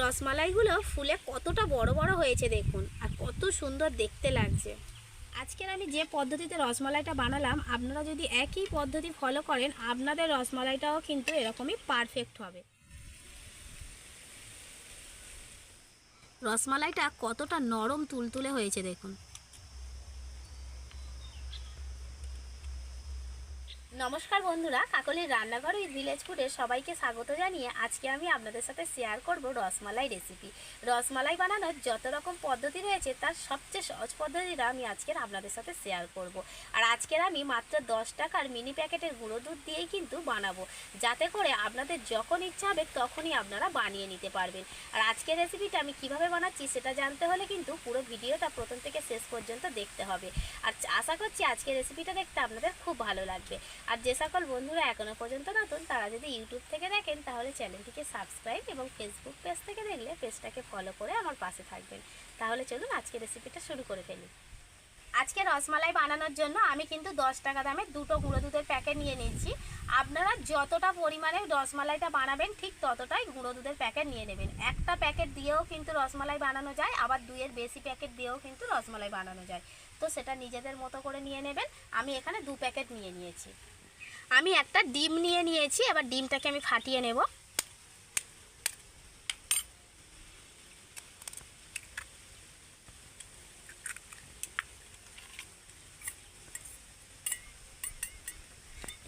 রসমালাইগুলো ফুলে কতটা বড় বড় হয়েছে দেখুন, আর কত সুন্দর দেখতে লাগছে। আজকের আমি যে পদ্ধতিতে রসমালাইটা বানালাম, আপনারা যদি একই পদ্ধতি ফলো করেন, আপনাদের রসমালাইটাও কিন্তু এরকমই পারফেক্ট হবে। রসমালাইটা কতটা নরম তুলতুলে হয়েছে দেখুন। নমস্কার বন্ধুরা, কাকলির রান্নাঘর উইথ ভিলেজ ফুডে সবাইকে স্বাগত জানিয়ে আজকে আমি আপনাদের সাথে শেয়ার করব রসমালাই রেসিপি রসমালাই বানানোর যত রকম পদ্ধতি রয়েছে, তার সবচেয়ে সহজ পদ্ধতিটা আমি আজকের আপনাদের সাথে শেয়ার করব। আর আজকের আমি মাত্র দশ টাকার মিনি প্যাকেটের গুঁড়ো দুধ দিয়েই কিন্তু বানাবো। যাতে করে আপনাদের যখন ইচ্ছা হবে, তখনই আপনারা বানিয়ে নিতে পারবেন। আর আজকের রেসিপিটা আমি কীভাবে বানাচ্ছি, সেটা জানতে হলে কিন্তু পুরো ভিডিওটা প্রথম থেকে শেষ পর্যন্ত দেখতে হবে। আর আশা করছি আজকের রেসিপিটা দেখতে আপনাদের খুব ভালো লাগবে। আর যে সকল বন্ধুরা এখনও পর্যন্ত নতুন, তারা যদি ইউটিউব থেকে দেখেন, তাহলে চ্যানেলটিকে সাবস্ক্রাইব এবং ফেসবুক পেজ থেকে দেখলে পেজটাকে ফলো করে আমার পাশে থাকবেন। তাহলে চলুন আজকে রেসিপিটা শুরু করে ফেলি। আজকে রসমালাই বানানোর জন্য আমি কিন্তু দশ টাকা দামে দুটো গুঁড়ো দুধের প্যাকেট নিয়ে নিচ্ছি আপনারা যতটা পরিমাণে রসমালাইটা বানাবেন, ঠিক ততটাই গুঁড়ো দুধের প্যাকেট নিয়ে নেবেন। একটা প্যাকেট দিয়েও কিন্তু রসমালাই বানানো যায়, আবার দুইয়ের বেশি প্যাকেট দিয়েও কিন্তু রসমালাই বানানো যায়। সেটা নিজেদের মতো করে নিয়ে নেবেন। আমি এখানে দু প্যাকেট নিয়ে নিয়েছি। আমি একটা ডিম নিয়ে নিয়েছি, এবার ডিমটাকে আমি ফাটিয়ে নেব।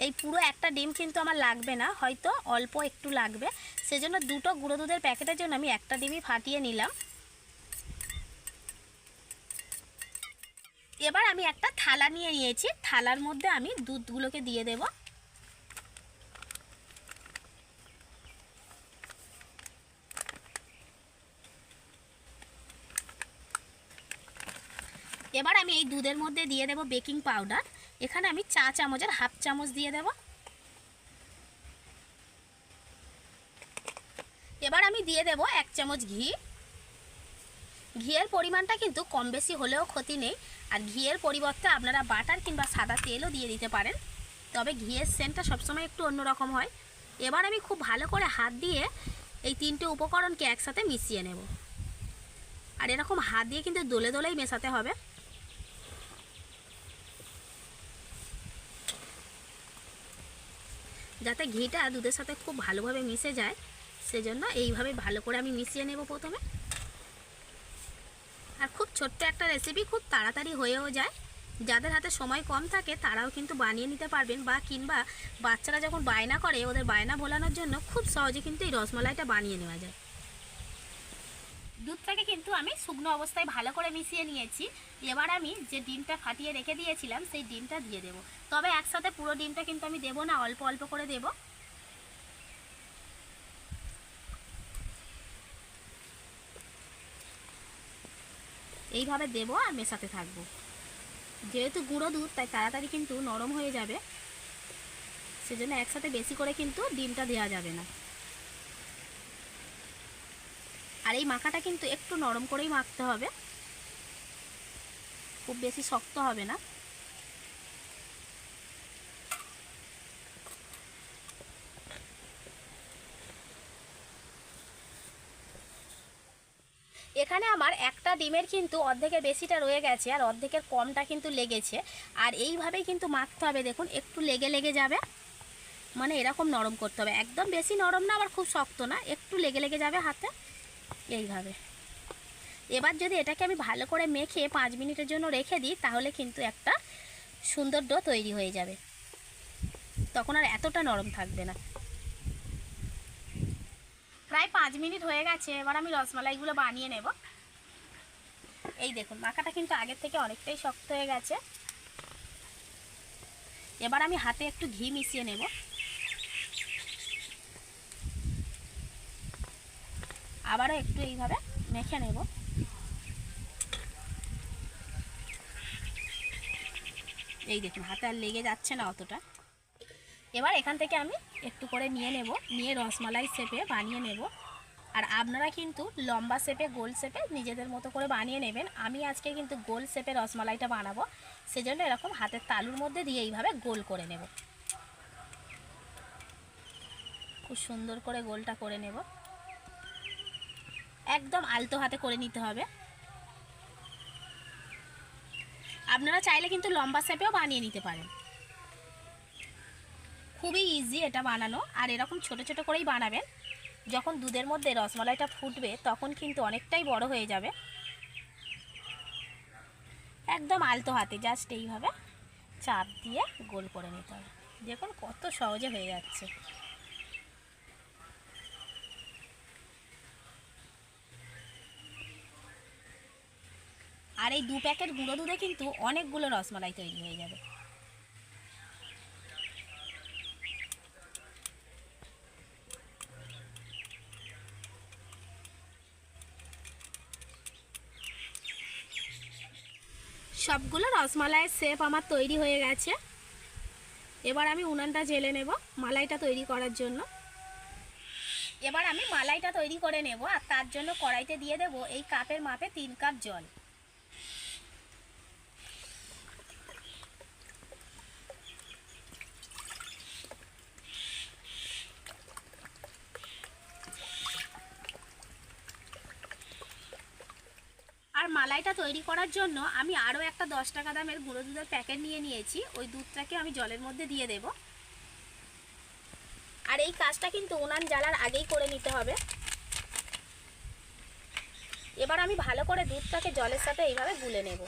এই পুরো একটা ডিম কিন্তু আমার লাগবে না, হয়তো অল্প একটু লাগবে। সেজন্য দুটো গুঁড়ো দুধের প্যাকেটের জন্য আমি একটা ডিমই ফাটিয়ে নিলাম। এবার আমি একটা থালা নিয়ে নিয়েছি। থালার মধ্যে আমি দুধগুলোকে দিয়ে দেব। এবার আমি এই দুধের মধ্যে দিয়ে দেব বেকিং পাউডার। এখানে আমি চা চামচের হাফ চামচ দিয়ে দেব। এবার আমি দিয়ে দেব এক চামচ ঘি। ঘিয়ের পরিমাণটা কিন্তু কম বেশি হলেও ক্ষতি নেই। আর ঘিয়ের পরিবর্তে আপনারা বাটার কিংবা সাদা তেলও দিয়ে দিতে পারেন। তবে ঘিয়ের সেন্টটা সবসময় একটু অন্যরকম হয়। এবার আমি খুব ভালো করে হাত দিয়ে এই তিনটে উপকরণকে একসাথে মিশিয়ে নেব। আর এরকম হাত দিয়ে কিন্তু দোলে দোলেই মেশাতে হবে। যাতে ঘিটা দুধের সাথে খুব ভালোভাবে মিশে যায়, সেজন্য এইভাবে ভালো করে আমি মিশিয়ে নেব প্রথমে। আর খুব ছোট্ট একটা রেসিপি খুব তাড়াতাড়ি হয়েও যায়। যাদের হাতে সময় কম থাকে, তারাও কিন্তু বানিয়ে নিতে পারবেন বা কিংবা বাচ্চারা যখন বায়না করে, ওদের বায়না ভোলানোর জন্য খুব সহজে কিন্তু এই রসমালাইটা বানিয়ে নেওয়া যায়। দুধটাকে কিন্তু আমি শুকনো অবস্থায় ভালো করে মিশিয়ে নিয়েছি। এবার আমি যে ডিমটা ফাটিয়ে রেখে দিয়েছিলাম, সেই ডিমটা দিয়ে দেব। তবে একসাথে পুরো ডিমটা কিন্তু আমি দেবো না, অল্প অল্প করে দেবো। এইভাবে দেবো আর মেশাতে থাকব। যেহেতু গুঁড়ো দুধ, তাই তাড়াতাড়ি কিন্তু নরম হয়ে যাবে। সেজন্য একসাথে বেশি করে কিন্তু ডিমটা দেওয়া যাবে না। আর এই মাখাটা কিন্তু একটু নরম করেই মাখতে হবে। খুব বেশি শক্ত হবে না। এখানে আমার একটা ডিমের কিন্তু অর্ধেকের বেশিটা রয়ে গেছে আর অর্ধেকের কমটা কিন্তু লেগেছে। আর এইভাবেই কিন্তু মাখতে হবে, দেখুন, একটু লেগে লেগে যাবে। মানে এরকম নরম করতে হবে। একদম বেশি নরম না, আবার খুব শক্ত না, একটু লেগে লেগে যাবে হাতে। এইভাবে। এবার যদি এটাকে আমি ভালো করে মেখে পাঁচ মিনিটের জন্য রেখে দিই, তাহলে কিন্তু একটা সুন্দর ডো তৈরি হয়ে যাবে। তখন আর এতটা নরম থাকবে না। প্রায় পাঁচ মিনিট হয়ে গেছে, এবার আমি রসমালাইগুলো বানিয়ে নেব। এই দেখুন, মাখাটা কিন্তু আগের থেকে অনেকটাই শক্ত হয়ে গেছে। এবার আমি হাতে একটু ঘি মিশিয়ে নেব। আবারও একটু এইভাবে মেখে নেব। এই দেখুন, হাতে আর লেগে যাচ্ছে না অতটা। এবার এখান থেকে আমি একটু করে নিয়ে নেব, নিয়ে রসমালাই শেপে বানিয়ে নেব। আর আপনারা কিন্তু লম্বা শেপে, গোল শেপে নিজেদের মতো করে বানিয়ে নেবেন। আমি আজকে কিন্তু গোল শেপে রসমালাইটা বানাবো। সেজন্য এরকম হাতের তালুর মধ্যে দিয়ে এইভাবে গোল করে নেব। খুব সুন্দর করে গোলটা করে নেব। একদম আলতো হাতে করে নিতে হবে। আপনারা চাইলে কিন্তু লম্বা শেপেও বানিয়ে নিতে পারেন। খুবই ইজি এটা বানানো। আর এরকম ছোট ছোট করেই বানাবেন। যখন দুধের মধ্যে রসমালাইটা ফুটবে, তখন কিন্তু অনেকটাই বড় হয়ে যাবে। একদম আলতো হাতে জাস্ট এইভাবে চাপ দিয়ে গোল করে নিতে হবে। দেখুন কত সহজে হয়ে যাচ্ছে। আর এই দু প্যাকেট গুঁড়ো দুধে কিন্তু অনেকগুলো রসমালাই তৈরি হয়ে যাবে। সবগুলো রসমালাইয়ের শেপ আমার তৈরি হয়ে গেছে। এবার আমি উনানটা জেলে নেব মালাইটা তৈরি করার জন্য। এবার আমি মালাইটা তৈরি করে নেব আর তার জন্য কড়াইতে দিয়ে দেব এই কাপের মাপে তিন কাপ জল। মালাইটা তৈরি করার জন্য আমি আরও একটা দশ টাকা দামের গুঁড়ো দুধের প্যাকেট নিয়ে নিয়েছি। ওই দুধটাকে আমি জলের মধ্যে দিয়ে দেব। আর এই কাজটা কিন্তু উনান জ্বালার আগেই করে নিতে হবে। এবার আমি ভালো করে দুধটাকে জলের সাথে এইভাবে গুলে নেব।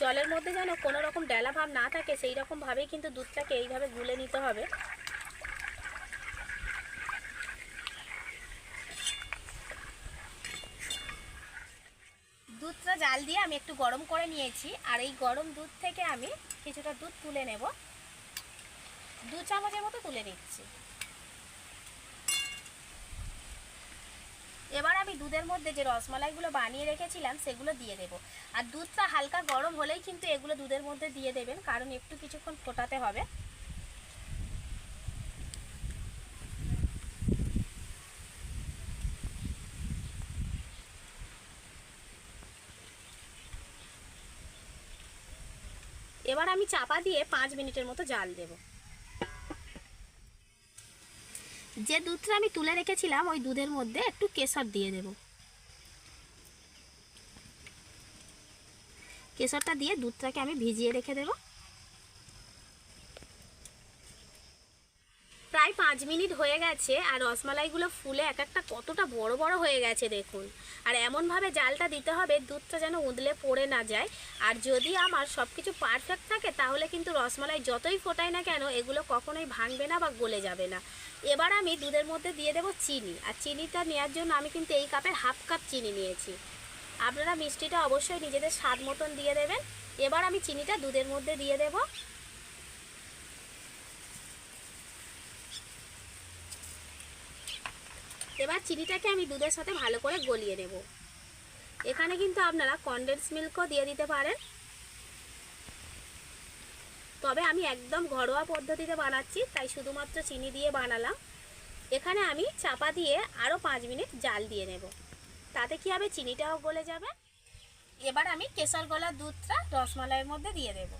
জলের মধ্যে যেন কোনো রকম ডেলা ভাব না থাকে, সেই রকম ভাবেই কিন্তু দুধটাকে এইভাবে গুলে নিতে হবে দুধটা জাল দিয়ে আমি একটু গরম করে নিয়েছি। আর এই গরম দুধ থেকে আমি কিছুটা দুধ তুলে নেব। দু চামচের মতো তুলে নিচ্ছি। এবার আমি দুধের মধ্যে যে রসমালাইগুলো বানিয়ে রেখেছিলাম, সেগুলো দিয়ে দেব। আর দুধটা হালকা গরম হলেই কিন্তু এগুলো দুধের মধ্যে দিয়ে দেবেন, কারণ একটু কিছুক্ষণ ফোটাতে হবে এবার আমি চাপা দিয়ে পাঁচ মিনিটের মতো জাল দেব। যে দুধটা আমি তুলে রেখেছিলাম, ওই দুধের মধ্যে একটু কেশর দিয়ে দেব। কেশরটা দিয়ে দুধটাকে আমি ভিজিয়ে রেখে দেব। প্রায় পাঁচ মিনিট হয়ে গেছে আর রসমালাইগুলো ফুলে এক একটা কতটা বড় বড় হয়ে গেছে দেখুন। আর এমনভাবে জালটা দিতে হবে, দুধটা যেন উদলে পড়ে না যায়। আর যদি আমার সব কিছু পারফেক্ট থাকে, তাহলে কিন্তু রসমালাই যতই ফোটাই না কেন, এগুলো কখনোই ভাঙবে না বা গলে যাবে না। এবার আমি দুধের মধ্যে দিয়ে দেবো চিনি। আর চিনিটা নেওয়ার জন্য আমি কিন্তু এই কাপের হাফ কাপ চিনি নিয়েছি। আপনারা মিষ্টিটা অবশ্যই নিজেদের স্বাদ মতন দিয়ে দেবেন। এবার আমি চিনিটা দুধের মধ্যে দিয়ে দেবো। এবার চিনিটাকে আমি দুধের সাথে ভালো করে গলিয়ে নেব। এখানে কিন্তু আপনারা কনডেন্স মিল্কও দিয়ে দিতে পারেন। তবে আমি একদম ঘরোয়া পদ্ধতিতে বানাচ্ছি, তাই শুধুমাত্র চিনি দিয়ে বানালাম। এখানে আমি চাপা দিয়ে আরও পাঁচ মিনিট জাল দিয়ে নেব। তাতে কি হবে? চিনিটাও গলে যাবে। এবার আমি কেশর গলার দুধটা রসমালাইয়ের মধ্যে দিয়ে দেবো।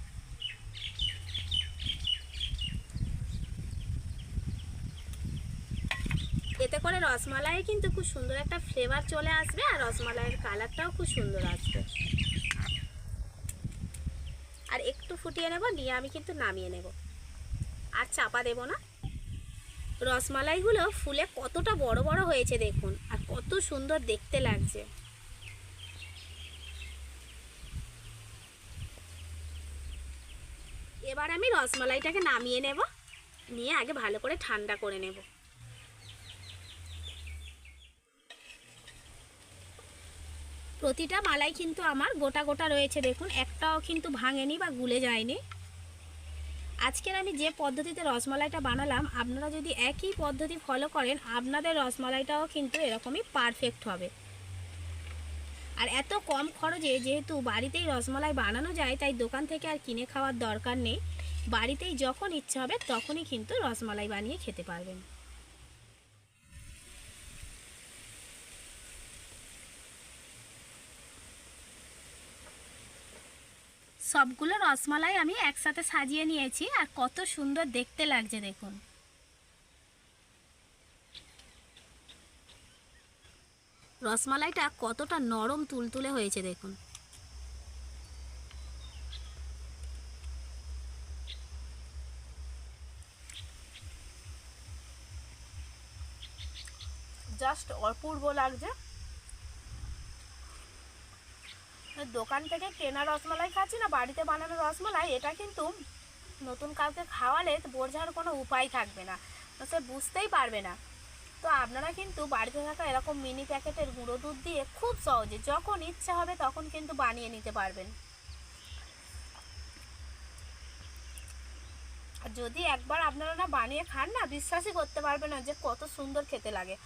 এতে করে রসমালাই কিন্তু খুব সুন্দর একটা ফ্লেভার চলে আসবে আর রসমালাইয়ের কালারটাও খুব সুন্দর আসবে। আর একটু ফুটিয়ে নেব, নিয়ে আমি কিন্তু নামিয়ে নেব। আর চাপা দেব না। রসমালাইগুলো ফুলে কতটা বড় বড় হয়েছে দেখুন, আর কত সুন্দর দেখতে লাগছে। এবার আমি রসমালাইটাকে নামিয়ে নেব, নিয়ে আগে ভালো করে ঠান্ডা করে নেব। প্রতিটা মালাই কিন্তু আমার গোটা গোটা রয়েছে, দেখুন। একটাও কিন্তু ভাঙেনি বা গুলে যায়নি। আজকের আমি যে পদ্ধতিতে রসমালাইটা বানালাম, আপনারা যদি একই পদ্ধতি ফলো করেন, আপনাদের রসমালাইটাও কিন্তু এরকমই পারফেক্ট হবে। আর এত কম খরচে যেহেতু বাড়িতেই রসমালাই বানানো যায়, তাই দোকান থেকে আর কিনে খাওয়ার দরকার নেই। বাড়িতেই যখন ইচ্ছে হবে, তখনই কিন্তু রসমালাই বানিয়ে খেতে পারবেন। সবগুলো রসমালাই আমি একসাথে সাজিয়ে নিয়েছি আর কত সুন্দর দেখতে লাগছে, দেখুন। রসমালাইটা কতটা নরম তুলতুলে হয়েছে, দেখুন। জাস্ট অপূর্ব লাগছে। দোকান থেকে কেনা রসমালাই খাচ্ছি না, বাড়িতে বানানো রসমালাই, এটা কিন্তু নতুন কাউকে খাওয়ালে বোঝার কোনো উপায় থাকবে না সে বুঝতেই পারবে না। তো আপনারা কিন্তু বাড়িতে থাকা এরকম মিনি প্যাকেটের গুঁড়ো দুধ দিয়ে খুব সহজে, যখন ইচ্ছা হবে তখন কিন্তু বানিয়ে নিতে পারবেন। আর যদি একবার আপনারা না বানিয়ে খান না, বিশ্বাসই করতে পারবেন না যে কত সুন্দর খেতে লাগে।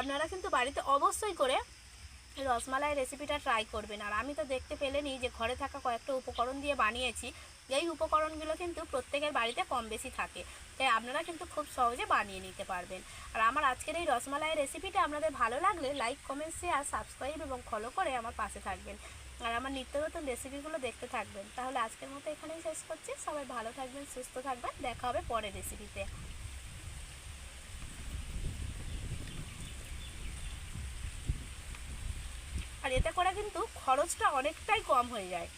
আপনারা কিন্তু বাড়িতে অবশ্যই করে রসমালাই রেসিপিটা ট্রাই করবেন। আর আমি তো দেখতে পেলেনি যে ঘরে থাকা কয়েকটা উপকরণ দিয়ে বানিয়েছি। এই উপকরণগুলো কিন্তু প্রত্যেকের বাড়িতে কম বেশি থাকে। তাই আপনারা কিন্তু খুব সহজে বানিয়ে নিতে পারবেন। আর আমার আজকের এই রসমালাই রেসিপিটা আপনাদের ভালো লাগলে লাইক কমেন্ট শেয়ার সাবস্ক্রাইব এবং ফলো করে আমার পাশে থাকবেন। আর আমার নিত্য নতুন রেসিপিগুলো দেখতে থাকবেন। তাহলে আজকের মতো এখানেই শেষ করছি। সবাই ভালো থাকবেন, সুস্থ থাকবেন। দেখা হবে পরের রেসিপিতে আর এতে করে কিন্তু খরচটা অনেকটাই কম হয়ে যায়।